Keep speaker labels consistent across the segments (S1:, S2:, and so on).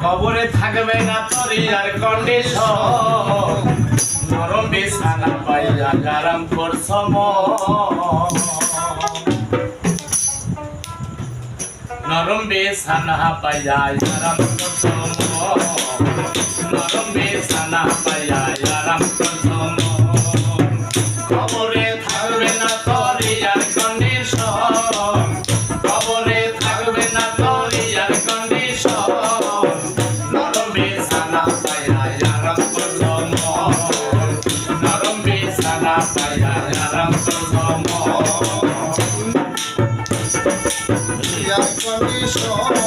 S1: খবরে থাকবে না তোর আর কন্ডিশন নরম বিছানা পাইয়া আরাম করছ নরম বিছানা পাইয়া আরাম করছ নরম বিছানা
S2: Yeah, condition.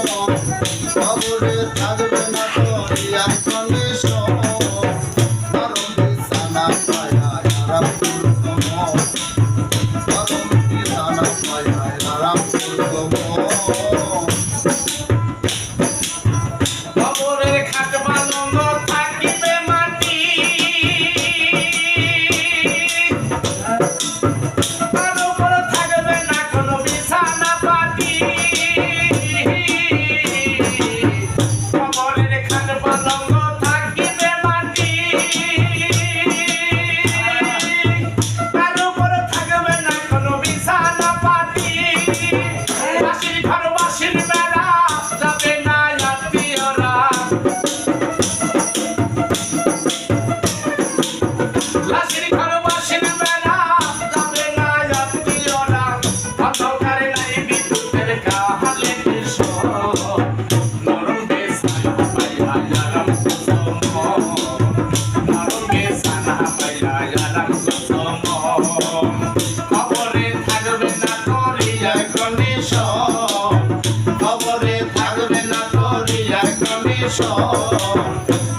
S2: সব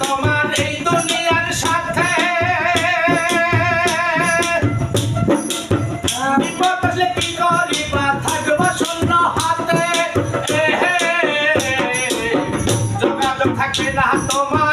S2: তোমার এই দুনিয়ার সাথে। বিপদ আসলে কি করিবা?
S1: থাকবা
S2: শূন্য হাতে।
S1: জগালো থাকে না তোমার।